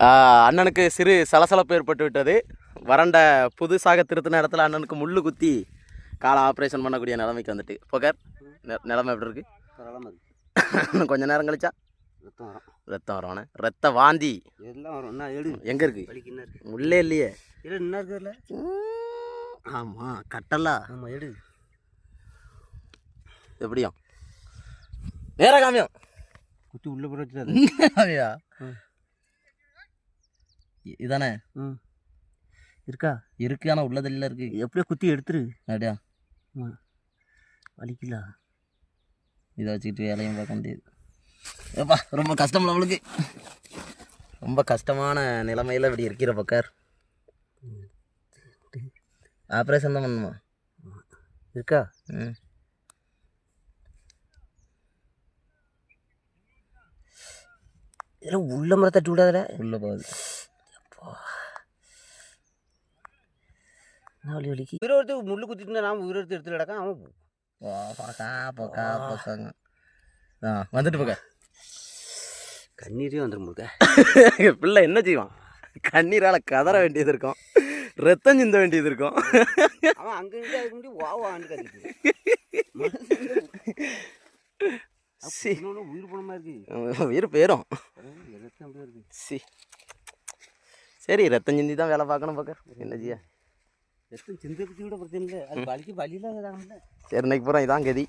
அண்ணனுக்கு சிறு சலசலப்பு ஏற்பட்டு விட்டது. வறண்ட புதுசாக திருத்தின இடத்துல அண்ணனுக்கு முள்ளு குத்தி காலை ஆப்ரேஷன் பண்ணக்கூடிய நிலைமைக்கு வந்துட்டு. போக்கர் நெ- நிலைமை எப்படி இருக்கு? பரவாயில்லாம இருக்கு இன்னும் கொஞ்ச நேரம் கழிச்சா? ரத்தம் வரும். ரத்தம் வரவானே ரத்த வாந்தி. எல்லாம் வரும். என்ன எடு எங்க இருக்கு? வலிக்கு என்ன இருக்கு? உள்ளே இல்லையே. இல்லை என்ன இருக்குல்ல ஆமாம் கட்டலா. ஆமாம் எடு எப்படியும். நேரா காமியம் குத்தி உள்ள போய். இ- இதானே? ம் இருக்கா? இருக்கு ஆனால் உள்ளதில்ல இருக்கு. எப்படியோ குத்தி எடுத்துரு. அப்படியா? வலிக்கல இதை வச்சுக்கிட்டு வேலையும் பார்க்க முடியாது. ஏப்பா ரொம்ப கஷ்டம் நம்மளுக்கு ரொம்ப கஷ்டமான நிலைமையில் இப்படி இருக்கிற பக்கர் ஆப்ரேஷன் தான் பண்ணுமா? இருக்கா? ம். இதெல்லாம் உள்ள மரம் தட்டி விடாதல உள்ளே போகுது. என்ன வலி வலிக்கு? உயிரை எடுத்து முள்ளு குத்திட்டு நாம உயிரை எடுத்து கிடக்கான் அவன் போ. பக்கா பக்கா பக்காங்க ஆ. வந்துட்டு போக்க கண்ணீரே வந்துடும் முழுக்க பிள்ளை என்ன செய்வான்? கண்ணீரால் கதற வேண்டியது இருக்கும். ரத்தம் சிந்த வேண்டியது இருக்கும். அவன் அங்கே இருந்து அதுக்கு முன்னாடி வா வான்னு கத்திட்டு. உயிர் போன மாதிரி இருக்கு. உயிர் போயிடும் ரத்தம் அப்படியே இருக்கு. சி. சரி ரத்தம் சிந்தி தான் வேலை பார்க்கணும் பக்கர் என்ன செய்ய? ரத்தம் சிந்த கூட பிரச்சனை இல்லை. அது வலிக்கு வலியில சரி இன்னைக்கு பூரா இதான் கதி.